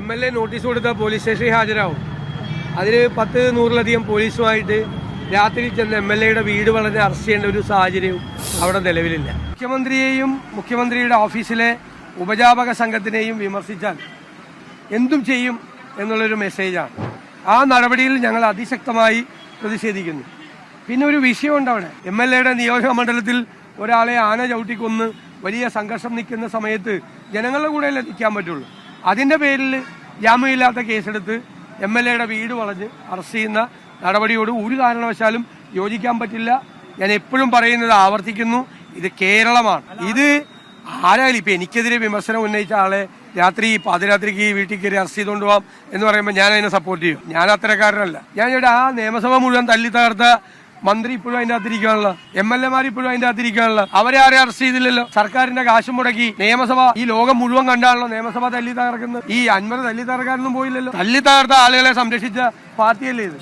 M L A notice കൊടുത്ത police സ്റ്റേഷനിൽ ഹാജരാവും. അതിന് പത്ത് നൂറിലധികം പോലീസുമായിട്ട് രാത്രി ചെന്ന് എം എൽ എയുടെ വീട് വളരെ അറസ്റ്റ് ചെയ്യേണ്ട ഒരു സാഹചര്യവും അവിടെ നിലവിലില്ല. മുഖ്യമന്ത്രിയെയും മുഖ്യമന്ത്രിയുടെ ഓഫീസിലെ ഉപജാപക സംഘത്തിനെയും വിമർശിച്ചാൽ എന്തും ചെയ്യും എന്നുള്ളൊരു മെസ്സേജാണ് ആ നടപടിയിൽ ഞങ്ങൾ അതിശക്തമായി പ്രതിഷേധിക്കുന്നു. പിന്നെ ഒരു വിഷയമുണ്ട് അവിടെ. എം എൽ എയുടെ നിയോജക മണ്ഡലത്തിൽ ഒരാളെ ആന ചവിട്ടിക്കൊന്ന് വലിയ സംഘർഷം നിൽക്കുന്ന സമയത്ത് ജനങ്ങളുടെ കൂടെയല്ലേ നിൽക്കാൻ പറ്റുള്ളൂ. അതിന്റെ പേരിൽ ജാമ്യമില്ലാത്ത കേസെടുത്ത് എം എൽ എയുടെ വീട് വളഞ്ഞ് അറസ്റ്റ് ചെയ്യുന്ന നടപടിയോട് ഒരു കാരണവശാലും യോജിക്കാൻ പറ്റില്ല. ഞാൻ എപ്പോഴും പറയുന്നത് ആവർത്തിക്കുന്നു. ഇത് കേരളമാണ്. ഇത് ആരായാലും ഇപ്പൊ എനിക്കെതിരെ വിമർശനം ഉന്നയിച്ച ആളെ രാത്രി പാതിരാത്രിക്ക് വീട്ടിൽ കയറി അറസ്റ്റ് ചെയ്തുകൊണ്ട് പോവാം എന്ന് പറയുമ്പോൾ ഞാൻ അതിനെ സപ്പോർട്ട് ചെയ്യും. ഞാൻ അത്തരക്കാരനല്ല. ഞാൻ ഇവിടെ ആ നിയമസഭ മുഴുവൻ തല്ലി തകർത്ത മന്ത്രി ഇപ്പോഴും അതിന്റെ അകത്തിരിക്കാനുള്ള എം എൽ എമാർ ഇപ്പോഴും അതിന്റെ അകത്തിരിക്കാനുള്ള അവരെ ആരെ അറസ്റ്റ് ചെയ്തില്ലല്ലോ. സർക്കാരിന്റെ കാശും മുടക്കി നിയമസഭ ഈ ലോകം മുഴുവൻ കണ്ടാണല്ലോ നിയമസഭ തല്ലി തകർക്കുന്നത്. ഈ അൻവർ തല്ലി തകർക്കാനൊന്നും പോയില്ലല്ലോ. തല്ലി തകർത്ത ആളുകളെ സംരക്ഷിച്ച പാർട്ടിയല്ലേ ഇത്?